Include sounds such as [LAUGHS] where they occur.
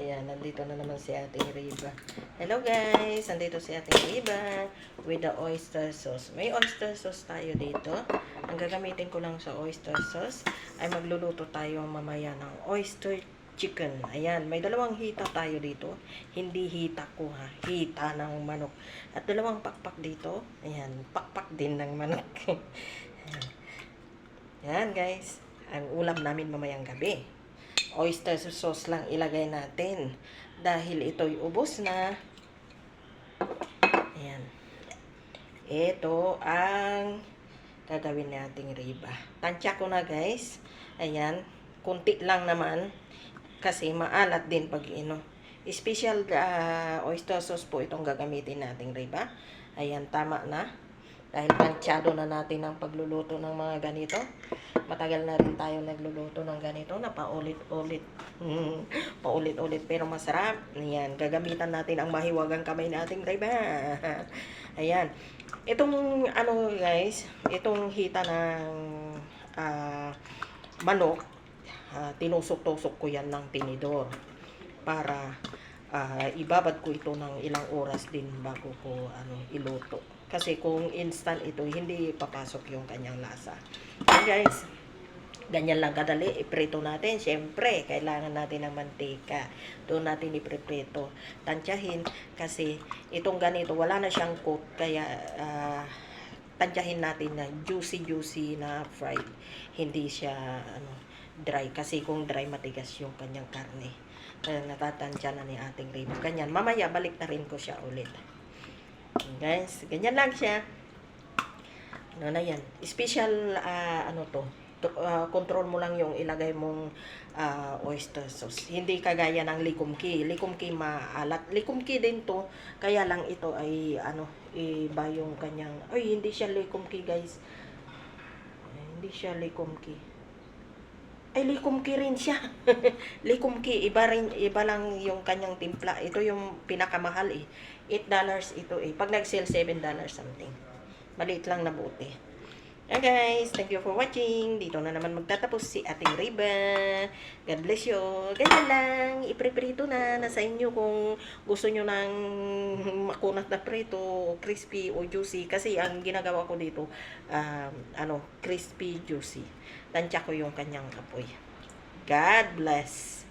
Ayan, nandito na naman si ating Riba. Hello guys! Nandito si ating Riba with the oyster sauce. May oyster sauce tayo dito. Ang gagamitin ko lang sa oyster sauce ay magluluto tayo mamaya ng oyster chicken. Ayan, may dalawang hita tayo dito. Hindi hita ko ha, hita ng manok. At dalawang pakpak dito. Ayan, pakpak din ng manok. [LAUGHS] Ayan guys, ang ulam namin mamayang gabi oyster sauce lang ilagay natin. Dahil ito'y ubos na. Ayan. Ito ang gagawin nating riba. Tansya ko na guys. Ayan. Kunti lang naman. Kasi maalat din pag ino. Special ah, oyster sauce po itong gagamitin nating riba. Ayan, tama na. Dahil tansyado na natin ang pagluluto ng mga ganito. Matagal na rin tayo nagluluto ng ganito na paulit-ulit. Mm, paulit-ulit pero masarap. Ayan, gagamitan natin ang mahiwagang kamay nating riba. [LAUGHS] Ayan. Itong ano guys, itong hita ng ah, manok, ah, tinusok-tusok ko yan ng tinidor para ah, ibabad ko ito ng ilang oras din bago ko ano iluto. Kasi kung instant ito, hindi papasok yung kanyang lasa. Okay guys, ganyan lang kadali, iprito natin. Siyempre, kailangan natin ng mantika. Doon natin ipreprito. Tansyahin kasi itong ganito, wala na siyang coat. Kaya, ah, tansyahin natin na juicy-juicy na fried. Hindi siya, ano, dry. Kasi kung dry, matigas yung kanyang karne. Kaya natatansya na ni ating rib. Ganyan. Mamaya, balik na rin ko siya ulit. Guys, ganyan lang siya. Ano na yan? Special, ah, ano to, to- ah, control mo lang yung ilagay mong ah, oyster sauce. Hindi kagaya ng likumki. Likumki maalat. Likumki din to, kaya lang ito ay, ano, iba yung kanyang, ay, hindi siya likumki guys. Hindi siya likumki. Ay, likumki rin siya. [LAUGHS] likumki, iba rin, iba lang yung kanyang timpla. Ito yung pinakamahal eh. 8 dollars ito eh. Pag nag-sale, 7 dollars something. Maliit lang na bote. Okay guys, thank you for watching. Dito na naman magtatapos si ating Riba. God bless you. Ganyan lang. Ipreprito na. Nasa inyo kung gusto nyo ng makunat na prito, crispy o juicy. Kasi ang ginagawa ko dito, um, ano, crispy, juicy. Tansya ko yung kanyang apoy. God bless.